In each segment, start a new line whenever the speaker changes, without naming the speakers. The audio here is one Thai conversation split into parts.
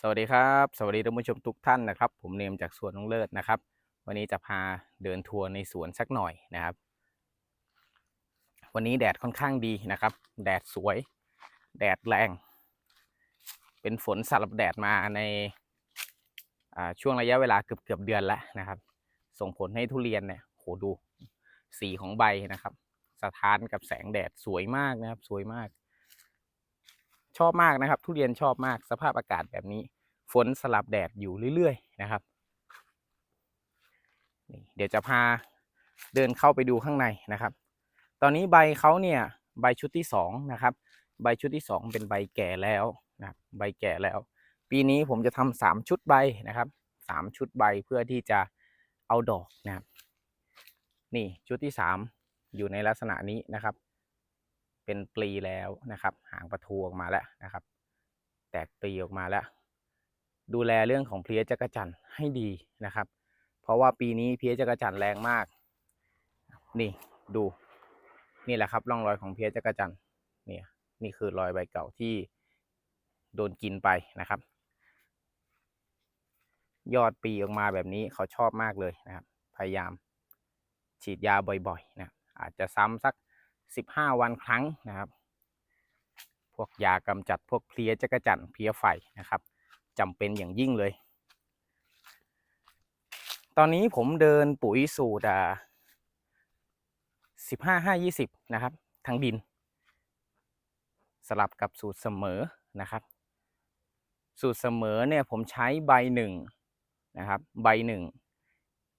สวัสดีครับ สวัสดีท่านผู้ชมทุกท่านนะครับ ผมเนมจากสวนน้องเลิศนะครับ วันนี้จะพาเดินทัวร์ในสวนสักหน่อยนะครับ วันนี้แดดค่อนข้างดีนะครับ แดดสวย แดดแรง เป็นฝนสลับแดดมาในาช่วงระยะเวลาเกือบเกือบเดือนแล้วนะครับ ส่งผลให้ทุเรียนเนี่ยโหดูสีของใบนะครับ สะท้านกับแสงแดดสวยมากนะครับ สวยมาก ชอบมากนะครับ ทุเรียนชอบมากสภาพอากาศแบบนี้ ฝนสลับแดดอยู่เรื่อยๆนะครับเดี๋ยวจะพาเดินเข้าไปดูข้างในนะครับ ตอนนี้ใบเขาเนี่ยใบชุดที่สองนะครับ ใบชุดที่สองเป็นใบแก่แล้วนะครับใบแก่แล้ว ปีนี้ผมจะทำสามชุดใบนะครับสามชุดใบเพื่อที่จะเอาดอกนะครับ นี่ชุดที่สามอยู่ในลักษณะนี้นะครับ เป็นปลีแล้วนะครับ หางประทูออกมาแล้วนะครับ แตกปลีออกมาแล้ว ดูแลเรื่องของเพลี้ยจักรจันให้ดีนะครับ เพราะว่าปีนี้เพลี้ยจักรจันแรงมาก นี่ดูนี่แหละครับร่องรอยของเพลี้ยจักรจันเนี่ยนี่คือรอยใบเก่าที่โดนกินไปนะครับ ยอดปีออกมาแบบนี้เขาชอบมากเลยนะครับ พยายามฉีดยาบ่อยๆนะอาจจะซ้ำสัก 15 วันครั้งนะครับ พวกยากำจัดพวกเพลี้ยจักรจันเพลี้ยไฟนะครับจำเป็นอย่างยิ่งเลย ตอนนี้ผมเดินปุ๋ยสูตรอ่า15 5 20นะครับทางดิน สลับกับสูตรเสมอนะครับ สูตรเสมอเนี่ยผมใช้ใบหนึ่งนะครับ ใบหนึ่ง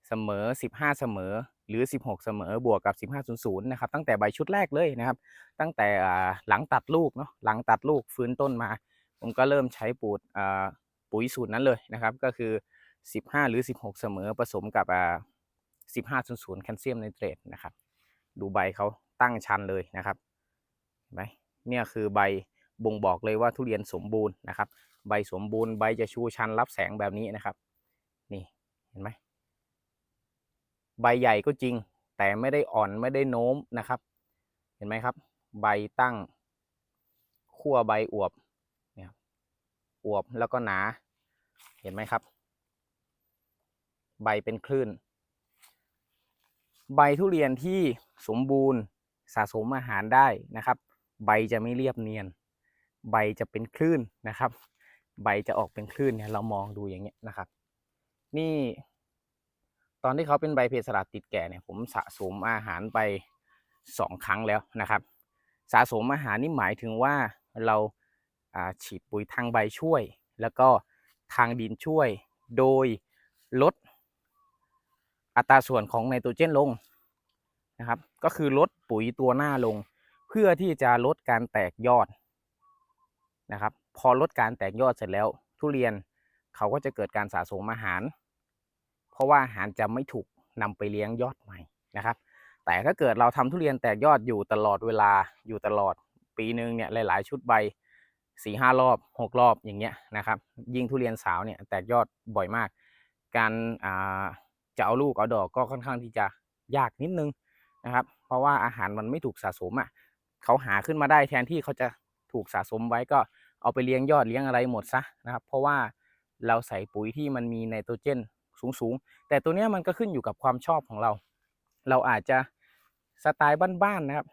เสมอ15เสมอ หรือ 16 เสมอบวกกับ 1500 นะครับ ตั้งแต่ใบชุดแรกเลยนะครับ ตั้งแต่หลังตัดลูกเนาะหลังตัดลูกฟื้นต้นมา ผมก็เริ่มใช้ปูดปุ๋ยสูตรนั้นเลยนะครับ ก็คือ 15 หรือ 16 เสมอผสมกับ 1500 แคลเซียมไนเตรตนะครับ ดูใบเขาตั้งชันเลยนะครับเห็นไหมเนี่ยคือใบบ่งบอกเลยว่าทุเรียนสมบูรณ์นะครับ ใบสมบูรณ์ใบจะชูชันรับแสงแบบนี้นะครับ นี่เห็นไหม ใบใหญ่ก็จริง แต่ไม่ได้อ่อนไม่ได้โน้มนะครับ เห็นไหมครับ ใบตั้งขั้วใบอวบเนี่ยอวบแล้วก็หนา เห็นไหมครับ ใบเป็นคลื่น ใบทุเรียนที่สมบูรณ์สะสมอาหารได้นะครับ ใบจะไม่เรียบเนียน ใบจะเป็นคลื่นนะครับ ใบจะออกเป็นคลื่นเนี่ยเรามองดูอย่างเงี้ยนะครับ นี่ อนที่เขาเป็นใบเพสลัดติดแก่เนี่ยผมสะสมอาหารไปสองครั้งแล้วนะครับ สะสมอาหารนี่หมายถึงว่าเราฉีดปุ๋ยทางใบช่วย แล้วก็ทางดินช่วย โดยลดอัตราส่วนของไนโตรเจนลงนะครับก็คือลดปุ๋ยตัวหน้าลง เพื่อที่จะลดการแตกยอดนะครับ พอลดการแตกยอดเสร็จแล้ว ทุเรียนเขาก็จะเกิดการสะสมอาหาร เพราะว่าอาหารจะไม่ถูกนำไปเลี้ยงยอดใหม่นะครับ แต่ถ้าเกิดเราทำทุเรียนแตกยอดอยู่ตลอดเวลาอยู่ตลอดปีหนึ่งเนี่ยหลาย ๆ ชุดใบสี่ห้ารอบหกรอบอย่างเงี้ยนะครับยิ่งทุเรียนสาวเนี่ยแตกยอดบ่อยมาก การาจะเอาลูกเอาดอกก็ค่อนข้างที่จะยากนิดนึงนะครับ เพราะว่าอาหารมันไม่ถูกสะสมอะเขาหาขึ้นมาได้แทนที่เขาจะถูกสะสมไว้ก็เอาไปเลี้ยงยอดเลี้ยงอะไรหมดซะนะครับ เพราะว่าเราใส่ปุ๋ยที่มันมีไนโตรเจน สูงๆ แต่ตัวเนี้ยมันก็ขึ้นอยู่กับความชอบของเรา เราอาจจะสไตล์บ้านๆนะครับ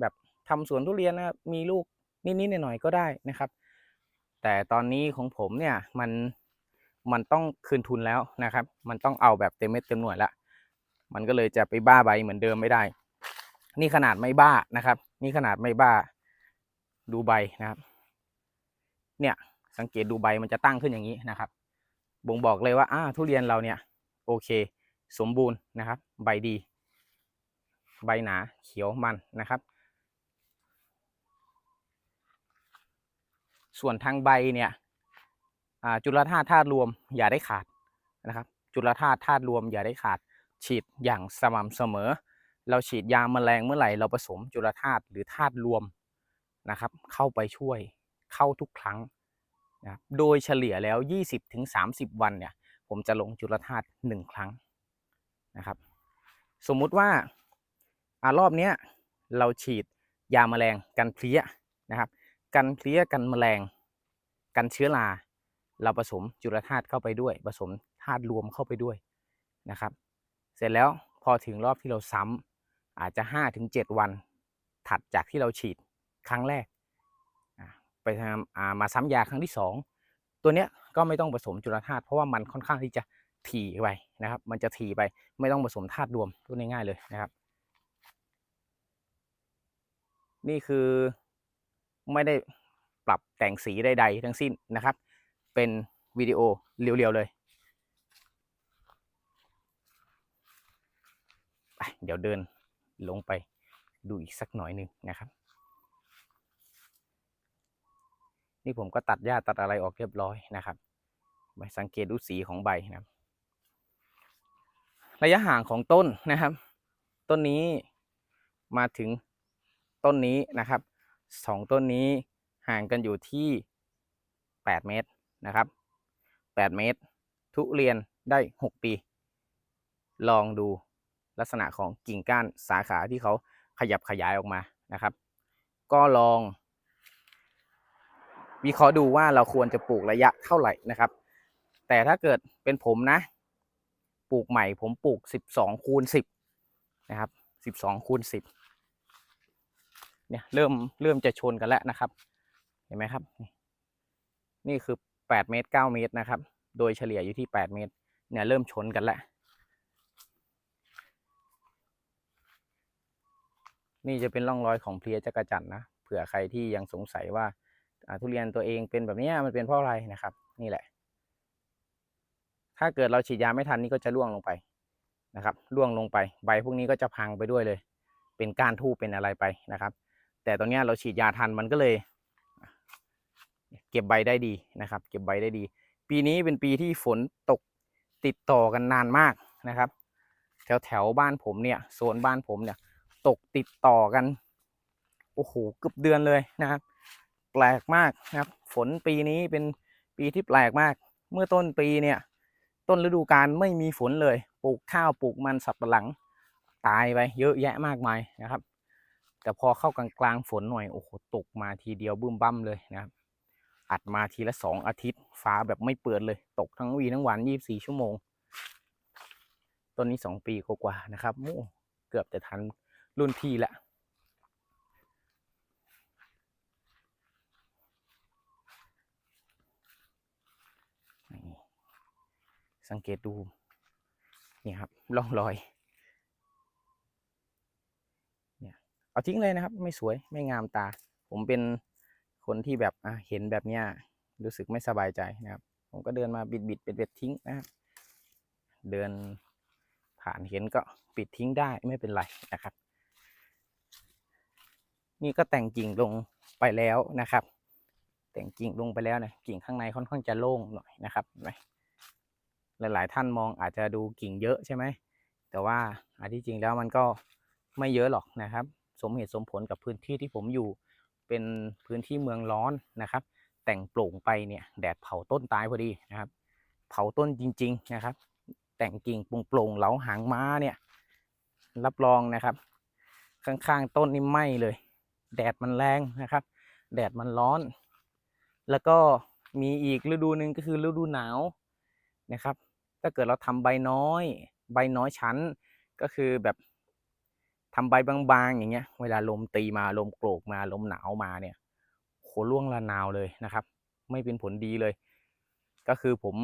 แบบทำสวนทุเรียนนะมีลูกนิดๆหน่อยๆก็ได้นะครับ แต่ตอนนี้ของผมเนี่ยมันมันต้องคืนทุนแล้วนะครับ มันต้องเอาแบบเต็มเม็ดเต็มหน่วยละ มันก็เลยจะไปบ้าใบเหมือนเดิมไม่ได้ นี่ขนาดไม่บ้านะครับ นี่ขนาดไม่บ้าดูใบนะครับ เนี่ยสังเกตดูใบมันจะตั้งขึ้นอย่างนี้นะครับ บ่งบอกเลยว่าอ่าทุเรียนเราเนี่ยโอเค สมบูรณ์นะครับ ใบดี ใบหนาเขียวมันนะครับ ส่วนทางใบเนี่ยจุลธาตุธาตุรวมอย่าได้ขาดนะครับ จุลธาตุธาตุรวมอย่าได้ขาด ฉีดอย่างสม่ำเสมอ เราฉีดยาแมลงเมื่อไหร่เราผสมจุลธาตุหรือธาตุรวมนะครับ เข้าไปช่วยเข้าทุกครั้ง นะครับโดยเฉลี่ยแล้ว 20-30 วันเนี่ยผมจะลงจุลธาตุหนึ่งครั้งนะครับ สมมุติว่าอารอบเนี้ยเราฉีดยาแมลงกันเพลี้ยนะครับ กันเพลี้ยกันแมลง กันเชื้อราเราผสมจุลธาตุเข้าไปด้วย ผสมธาตุรวมเข้าไปด้วยนะครับ เสร็จแล้วพอถึงรอบที่เราซ้ำอาจจะ5ถึง7วันถัดจากที่เราฉีดครั้งแรก ไปทำมาซ้ำยาครั้งที่ 2 ตัวเนี้ยก็ไม่ต้องผสมจุลธาตุเพราะว่ามันค่อนข้างที่จะถี่ไปนะครับ มันจะถี่ไปไม่ต้องผสมธาตุรวมพูดง่ายๆเลยนะครับ นี่คือไม่ได้ปรับแต่งสีใดๆทั้งสิ้นนะครับ เป็นวิดีโอเรียวๆเลยเดี๋ยวเดินลงไปดูอีกสักหน่อยหนึ่งนะครับ นี่ผมก็ตัดหญ้าตัดอะไรออกเรียบร้อยนะครับไปสังเกตดูสีของใบนะครับ ระยะห่างของต้นนะครับ ต้นนี้มาถึงต้นนี้นะครับสองต้นนี้ห่างกันอยู่ที่ 8 เมตรนะครับ 8 เมตร ทุเรียนได้ 6 ปี ลองดูลักษณะของกิ่งก้านสาขาที่เขาขยับขยายออกมานะครับ ก็ลอง วิเคราะห์ดูว่าเราควรจะปลูกระยะเท่าไหร่นะครับ แต่ถ้าเกิดเป็นผมนะ ปลูกใหม่ผมปลูก 12คูณ10 นะครับ 12คูณ10 เนี่ยเริ่มเริ่มจะชนกันแล้วนะครับ เห็นไหมครับ นี่คือ 8 เมตร 9 เมตรนะครับ โดยเฉลี่ยอยู่ที่ 8 เมตร เนี่ยเริ่มชนกันแล้วนี่จะเป็นร่องรอยของเพลียจักรจันนะ เผื่อใครที่ยังสงสัยว่า ทุเรียนตัวเองเป็นแบบนี้มันเป็นเพราะอะไรนะครับ นี่แหละ ถ้าเกิดเราฉีดยาไม่ทันนี่ก็จะร่วงลงไปนะครับร่วงลงไปใบพวกนี้ก็จะพังไปด้วยเลย เป็นก้านทูบเป็นอะไรไปนะครับ แต่ตอนนี้เราฉีดยาทันมันก็เลย เก็บใบได้ดีนะครับ เก็บใบได้ดี ปีนี้เป็นปีที่ฝนตกติดต่อกันนานมากนะครับ แถวแถวบ้านผมเนี่ยโซนบ้านผมเนี่ย ตกติดต่อกันโอ้โหเกือบเดือนเลยนะครับ แปลกมากนะครับ ฝนปีนี้เป็นปีที่แปลกมาก เมื่อต้นปีเนี่ย ต้นฤดูกาลไม่มีฝนเลย ปลูกข้าวปลูกมันสับปะหลัง ตายไปเยอะแยะมากมายนะครับ แต่พอเข้ากลางกลางๆฝนหน่อยโอ้โหตกมาทีเดียวบึ้มบั้มเลยนะครับ อัดมาทีละสองอาทิตย์ฟ้าแบบไม่เปิดเลย ตกทั้งวีทั้งวันยี่บสี่ชั่วโมงต้นนี้สองปีกว่าๆนะครับโอ้เกือบจะทันรุ่นพี่ละ นี่ สังเกตดู นี่ครับร่องรอย เนี่ยเอาทิ้งเลยนะครับ ไม่สวยไม่งามตา ผมเป็นคนที่แบบอะเห็นแบบเนี้ยรู้สึกไม่สบายใจนะครับ ผมก็เดินมาบิดบิดเบ็ดเบ็ดทิ้งนะครับเดินผ่านเห็นก็ปิดทิ้งได้ไม่เป็นไรนะครับ นี่ก็แต่งกิ่งลงไปแล้วนะครับ แต่งกิ่งลงไปแล้วนะกิ่งข้างในค่อนข้างจะโล่งหน่อยนะครับเห็นไหม หลาย ๆ ท่านมองอาจจะดูกิ่งเยอะใช่ไหม แต่ว่าอันที่จริงแล้วมันก็ไม่เยอะหรอกนะครับ สมเหตุสมผลกับพื้นที่ที่ผมอยู่ เป็นพื้นที่เมืองร้อนนะครับ แต่งโปร่งไปเนี่ยแดดเผาต้นตายพอดีนะครับ เผาต้นจริง ๆ นะครับ แต่งกิ่งโปร่งๆเหลาหางม้าเนี่ย รับรองนะครับ ข้างๆต้นนี่ไหม้เลย แดดมันแรงนะครับ แดดมันร้อน แล้วก็มีอีกฤดูหนึ่งก็คือฤดูหนาว นะครับ ถ้าเกิดเราทำใบน้อย ใบน้อยชั้นก็คือแบบทำใบบางๆอย่างเงี้ย เวลาลมตีมาลมโกรกมาลมหนาวมาเนี่ยโหร่วงระนาวเลยนะครับ ไม่เป็นผลดีเลย ก็คือผม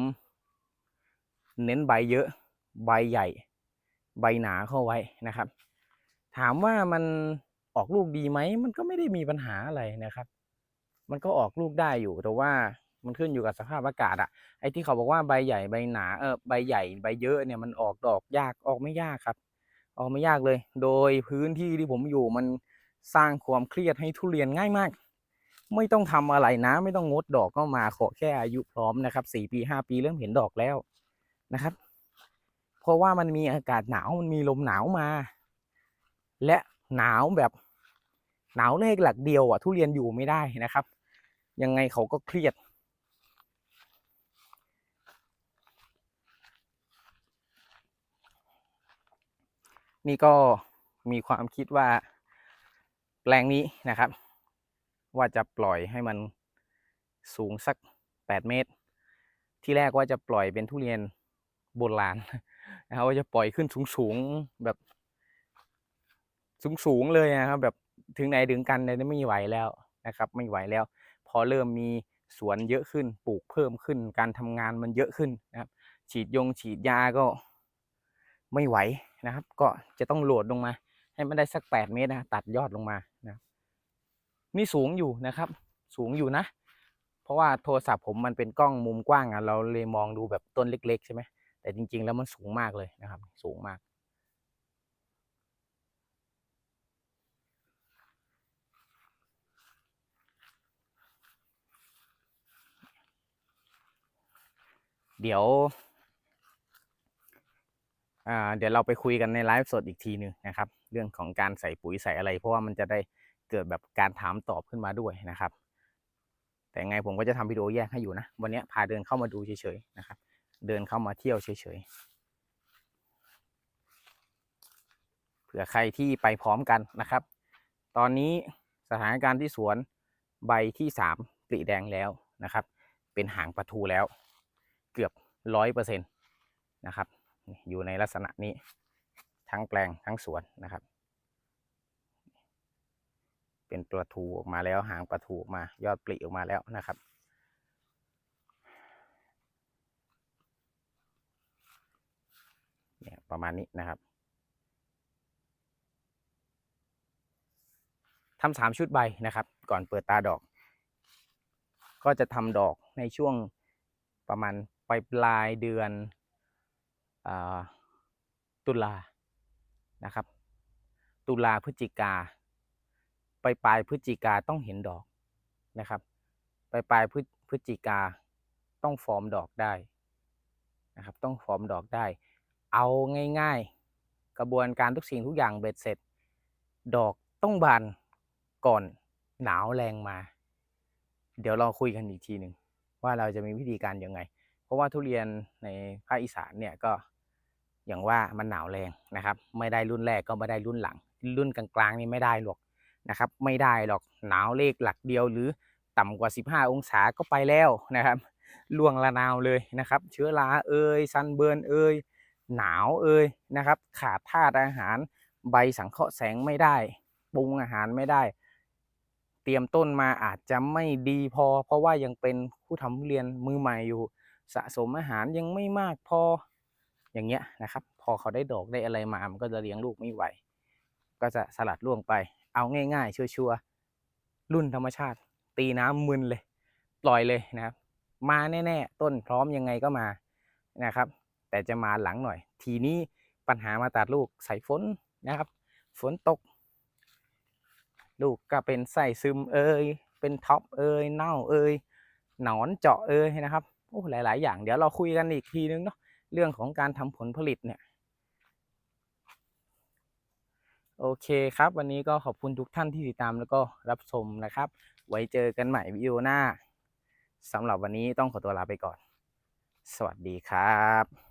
เน้นใบเยอะ ใบใหญ่ ใบหนาเข้าไว้นะครับ ถามว่ามันออกลูกดีไหม มันก็ไม่ได้มีปัญหาอะไรนะครับ มันก็ออกลูกได้อยู่แต่ว่า มันขึ้นอยู่กับสภาพอากาศอะไอ้ที่เขาบอกว่าใบใหญ่ใบหนาเออใบใหญ่ใบเยอะเนี่ยมันออกดอกยากออกไม่ยากครับ ออกไม่ยากเลย โดยพื้นที่ที่ผมอยู่มันสร้างความเครียดให้ทุเรียนง่ายมาก ไม่ต้องทำอะไรนะไม่ต้องงดดอกก็มาขอแค่อายุพร้อมนะครับสี่ปีห้าปีเริ่มเห็นดอกแล้วนะครับ เพราะว่ามันมีอากาศหนาวมันมีลมหนาวมา และหนาวแบบหนาวเลขหลักเดียวอะทุเรียนอยู่ไม่ได้นะครับ ยังไงเขาก็เครียด นี่ก็มีความคิดว่าแปลงนี้นะครับ ว่าจะปล่อยให้มันสูงสัก 8 เมตร ที่แรกว่าจะปล่อยเป็นทุเรียนโบราณนะครับว่าจะปล่อยขึ้นสูงๆแบบสูงๆเลยนะครับแบบถึงไหนถึงกันเลยไม่ไหวแล้วนะครับ ไม่ไหวแล้ว พอเริ่มมีสวนเยอะขึ้นปลูกเพิ่มขึ้น การทำงานมันเยอะขึ้นนะครับ ฉีดยงฉีดยาก็ไม่ไหว นะครับ ก็จะต้องโหลดลงมา ให้มันได้สักแปดเมตรนะตัดยอดลงมานะนี่สูงอยู่นะครับ สูงอยู่นะ เพราะว่าโทรศัพท์ผมมันเป็นกล้องมุมกว้างอะเราเลยมองดูแบบต้นเล็ก ๆ ใช่ไหมแต่จริง ๆ แล้วมันสูงมากเลยนะครับ สูงมากเดี๋ยว เดี๋ยวเราไปคุยกันในไลฟ์สดอีกทีหนึ่งนะครับ เรื่องของการใส่ปุ๋ยใส่อะไร เพราะว่ามันจะได้เกิดแบบการถามตอบขึ้นมาด้วยนะครับ แต่ไงผมก็จะทำวิดีโอแยกให้อยู่นะ วันนี้พาเดินเข้ามาดูเฉยๆนะครับ เดินเข้ามาเที่ยวเฉยๆ เผื่อใครที่ไปพร้อมกันนะครับ ตอนนี้สถานการณ์ที่สวนใบที่สามปลีแดงแล้วนะครับ เป็นหางปลาทูแล้ว เกือบร้อยเปอร์เซ็นต์นะครับ อยู่ในลักษณะนี้ทั้งแปลงทั้งสวนนะครับ เป็นปลาทูออกมาแล้วหางปลาทูออกมายอดปลีออกมาแล้วนะครับ เนี่ยประมาณนี้นะครับทำสามชุดใบนะครับ ก่อนเปิดตาดอก ก็จะทำดอกในช่วงประมาณปลายปลายเดือน ตุลานะครับ ตุลาพฤศจิกาไปปลายพฤศจิกาต้องเห็นดอกนะครับไปปลายพฤพฤศจิกาต้องฟอร์มดอกได้นะครับ ต้องฟอร์มดอกได้ เอาง่ายๆ กระบวนการทุกสิ่งทุกอย่างเบ็ดเสร็จ ดอกต้องบานก่อนหนาวแรงมา เดี๋ยวเราคุยกันอีกทีหนึ่งว่าเราจะมีวิธีการยังไง เพราะว่าทุเรียนในภาคอีสานเนี่ยก็ อย่างว่ามันหนาวแรงนะครับ ไม่ได้รุ่นแรกก็ไม่ได้รุ่นหลัง รุ่นกลางๆนี่ไม่ได้หรอกนะครับ ไม่ได้หรอกหนาวเลขหลักเดียวหรือต่ำกว่า 15 องศาก็ไปแล้วนะครับล่วงละนาวเลยนะครับ เชื้อราเอ่ยซันเบิร์นเอ่ยหนาวเอ่ยนะครับ ขาดธาตุอาหารใบสังเคราะห์แสงไม่ได้ปรุงอาหารไม่ได้ เตรียมต้นมาอาจจะไม่ดีพอ เพราะว่ายังเป็นผู้ทำเรียนมือใหม่อยู่ สะสมอาหารยังไม่มากพอ อย่างเงี้ยนะครับ พอเขาได้ดอกได้อะไรมามันก็จะเลี้ยงลูกไม่ไหว ก็จะสลัดล่วงไป เอาง่ายๆ ชัวร์ๆรุ่นธรรมชาติ ตีน้ำมึนเลย ปล่อยเลยนะครับ มาแน่ๆ ต้นพร้อมยังไงก็มานะครับ แต่จะมาหลังหน่อย ทีนี้ปัญหามาตัดลูกใส่ฝนนะครับ ฝนตก ลูกก็เป็นไส้ซึมเอยเป็นท็อปเอยเน่าเอยหนอนเจาะเอยนะครับโอ้หลาย ๆ อย่างเดี๋ยวเราคุยกันอีกทีนึงเนาะ เรื่องของการทำผลผลิตเนี่ยโอเคครับ วันนี้ก็ขอบคุณทุกท่านที่ติดตามแล้วก็รับชมนะครับ ไว้เจอกันใหม่วิดีโอหน้าสำหรับวันนี้ต้องขอตัวลาไปก่อน สวัสดีครับ